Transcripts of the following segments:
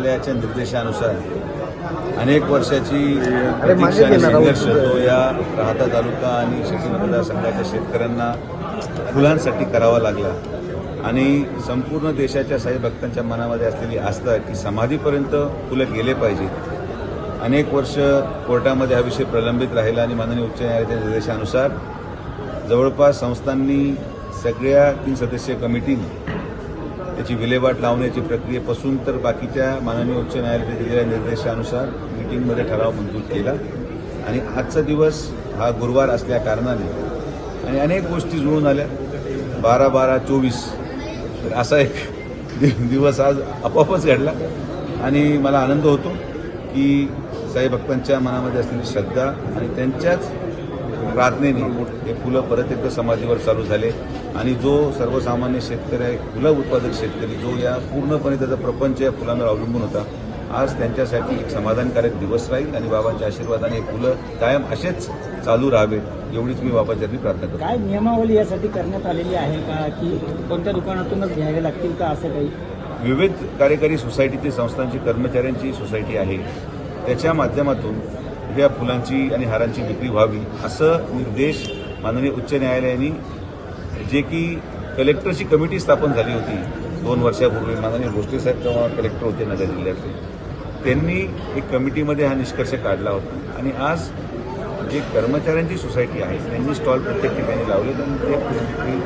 न्यायालयाच्या निर्देशानुसार अनेक वर्षाची प्रतीक्षा आणि संघर्ष तो या राहता तालुका आणि शेती मतदारसंघाच्या शेतकऱ्यांना फुलांसाठी करावा लागला. आणि संपूर्ण देशाच्या साई भक्तांच्या मनामध्ये असलेली आस्था की समाधीपर्यंत फुलं गेले पाहिजेत. अनेक वर्ष कोर्टामध्ये हा विषय प्रलंबित राहिला आणि माननीय उच्च न्यायालयाच्या निर्देशानुसार जवळपास संस्थांनी सगळ्या तीन सदस्यीय कमिटीने त्याची विल्हेवाट लावण्याची प्रक्रियेपासून तर बाकीच्या माननीय उच्च न्यायालयाने दिलेल्या निर्देशानुसार मीटिंगमध्ये ठराव मंजूर केला. आणि आजचा दिवस हा गुरुवार असल्या कारणाने आणि अनेक गोष्टी जुळून आल्या. बारा बारा चोवीस. तर असा एक दिवस आज आपोआपच घडला. आणि मला आनंद होतो की साई भक्तांच्या मनामध्ये असलेली श्रद्धा आणि त्यांच्याच प्रार्थनेने हे फुलं परत एकदा समाधीवर चालू झाले. आणि जो सर्वसामान्य शेतकरी आहे फुलं उत्पादक शेतकरी जो या पूर्णपणे त्याचा प्रपंच या फुलांवर अवलंबून होता आज त्यांच्यासाठी एक समाधानकारक दिवस राहील. आणि बाबांच्या आशीर्वादाने फुलं कायम असेच चालू राहावे एवढीच मी बाबांच्या प्रार्थना करतो. काय नियमावली यासाठी करण्यात आलेली आहे का? की कोणत्या दुकानातूनच घ्यावे लागतील का असं काही? विविध कार्यकारी सोसायटीची संस्थांची कर्मचाऱ्यांची सोसायटी आहे. त्याच्या माध्यमातून या फुलांची आणि हारांची विक्री व्हावी असं निर्देश माननीय उच्च न्यायालयाने जे की कलेक्टरची कमिटी स्थापन झाली होती दोन वर्षापूर्वी माननीय भोसले साहेब तेव्हा कलेक्टर होते नगर जिल्ह्यातले. त्यांनी एक कमिटीमध्ये हा निष्कर्ष काढला होता. आणि आज जे कर्मचाऱ्यांची सोसायटी आहे त्यांनी स्टॉल प्रत्येक ठिकाणी लावले आणि ते विक्री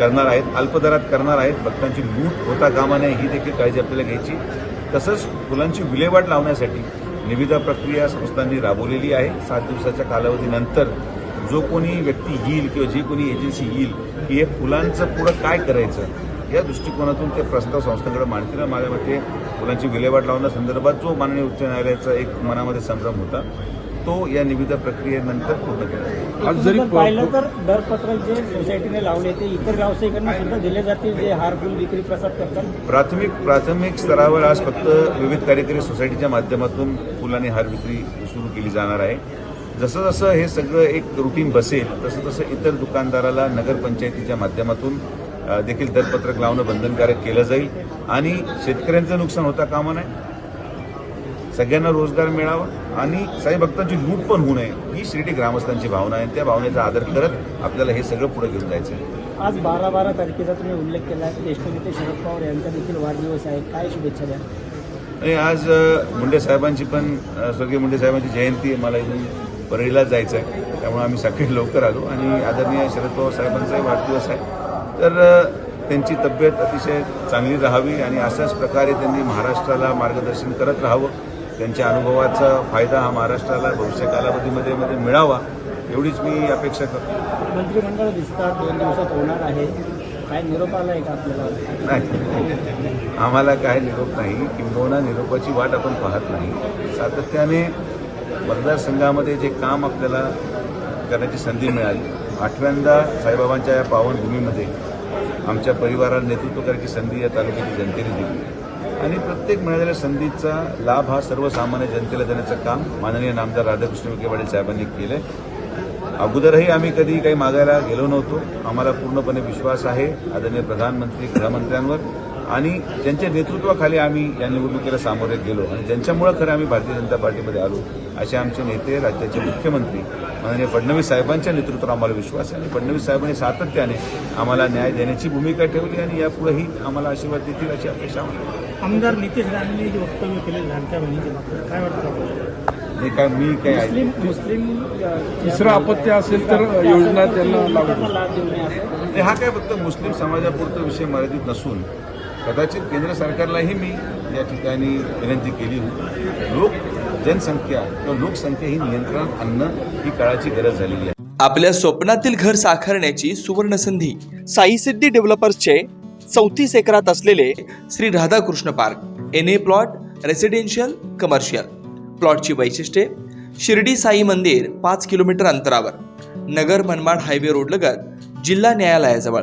करणार आहेत अल्पदरात करणार आहेत भक्तांची लूट होता कामा नये ही देखील काळजी आपल्याला घ्यायची. तसंच फुलांची विल्हेवाट लावण्यासाठी निविदा प्रक्रिया संस्थांनी राबवलेली आहे. सात दिवसाच्या कालावधीनंतर जो कोणी व्यक्ती येईल किंवा जी कोणी एजन्सी येईल की हे फुलांचं पुढं काय करायचं या दृष्टिकोनातून ते प्रस्ताव संस्थांकडे मांडतील. माझ्या मते फुलांची विल्हेवाट लावण्यासंदर्भात जो माननीय उच्च न्यायालयाचा एक मनामध्ये संभ्रम होता तो या निविदा प्रक्रियेनंतर पूर्ण केला जाईल. आज जरी पाहिलं तर दरपत्रक जे सोसायटीने लावले ते इतर व्यावसायिकांना सुद्धा दिले जातील जे हार फुल विक्री प्रसाद करतात? प्राथमिक प्राथमिक स्तरावर आज फक्त विविध कार्यकारी सोसायटीच्या माध्यमातून फुल आणि हार विक्री सुरू केली जाणार आहे. जसं जसं हे सगळं एक रुटीन बसेल तसं तसं इतर दुकानदाराला नगरपंचायतीच्या माध्यमातून देखील दरपत्रक लावणं बंधनकारक केलं जाईल. आणि शेतकऱ्यांचं नुकसान होता कामा नये. सगळ्यांना रोजगार मिळावा आणि साई भक्तांची लूट पण होऊ नये ही शिर्डी ग्रामस्थांची भावना आहे. त्या भावनेचा आदर करत आपल्याला हे सगळं पुढे घेऊन जायचं आहे. आज बारा बारा तारखेचा तुम्ही उल्लेख केला आहे. ज्येष्ठ नेते शरद पवार यांचा देखील वाढदिवस आहे. काय शुभेच्छा द्या आणि आज मुंडे साहेबांची पण स्वर्गीय मुंडे साहेबांची जयंती आहे. मला इथून परळीला जायचं आहे. त्यामुळे आम्ही सकाळी लवकर आलो आणि आदरणीय शरद पवार साहेबांचाही वाढदिवस आहे. तर त्यांची तब्येत अतिशय चांगली राहावी आणि अशाच प्रकारे त्यांनी महाराष्ट्राला मार्गदर्शन करत राहावं. त्यांच्या अनुभवाचा फायदा हा महाराष्ट्राला भविष्य कालावधीमध्ये मध्ये मिळावा एवढीच मी अपेक्षा करतो. मंत्रिमंडळ विस्तार दोन दिवसात होणार आहे. काय निरोप आला आहे का आपल्याला? नाही आम्हाला काय निरोप नाही किंबहुना निरोपाची वाट आपण पाहत नाही. सातत्याने मतदारसंघामध्ये जे काम आपल्याला करण्याची संधी मिळाली. आठव्यांदा साईबाबांच्या या पावनभूमीमध्ये आमच्या परिवाराला नेतृत्व करायची संधी या तालुक्याची जनतेने दिली. आणि प्रत्येक मिळालेल्या संधीचा लाभ हा सर्वसामान्य जनतेला देण्याचं काम माननीय नामदार राधाकृष्ण विखे पाटील साहेबांनी केलं अगोदरही आम्ही कधी काही मागायला गेलो नव्हतो. आम्हाला पूर्णपणे विश्वास आहे. आदरणीय प्रधानमंत्री गृहमंत्र्यांवर. आणि ज्यांच्या नेतृत्वाखाली आम्ही या निवडणुकीला सामोरे गेलो आणि ज्यांच्यामुळं खरं आम्ही भारतीय जनता पार्टीमध्ये आलो असे आमचे नेते राज्याचे मुख्यमंत्री माननीय फडणवीस साहेबांच्या नेतृत्वावर आम्हाला विश्वास आहे आणि फडणवीस साहेबांनी सातत्याने आम्हाला न्याय देण्याची भूमिका ठेवली आणि यापुढेही आम्हाला आशीर्वाद देतील अशी अपेक्षा आहे. आमदार नितेश राणेंनी जे वक्तव्य केले काय वाटतं? हे काय मी काय मुस्लिम तिसरं अपत्य असेल तर योजना त्यांना लागू त्यांना लाभ देऊ नये असं आणि हा काय फक्त मुस्लिम समाजापुरता विषय मर्यादित नसून कदाचित केंद्र सरकारलाही मी या ठिकाणी विनंती केली होती. लोक जनसंख्या किंवा लोकसंख्या ही नियंत्रणात आणणं ही काळाची गरज झालेली आहे. आपल्या स्वप्नातील घर साकारण्याची सुवर्ण संधी साई सिद्धी डेव्हलपर्सचे चौतीस एकरात असलेले Shri Radhakrishna park N A plot residential commercial प्लॉटची वैशिष्ट्ये शिर्डी साई मंदिर पाच किलोमीटर अंतरावर नगर मनमाड हायवे रोडलगत जिल्हा न्यायालयाजवळ.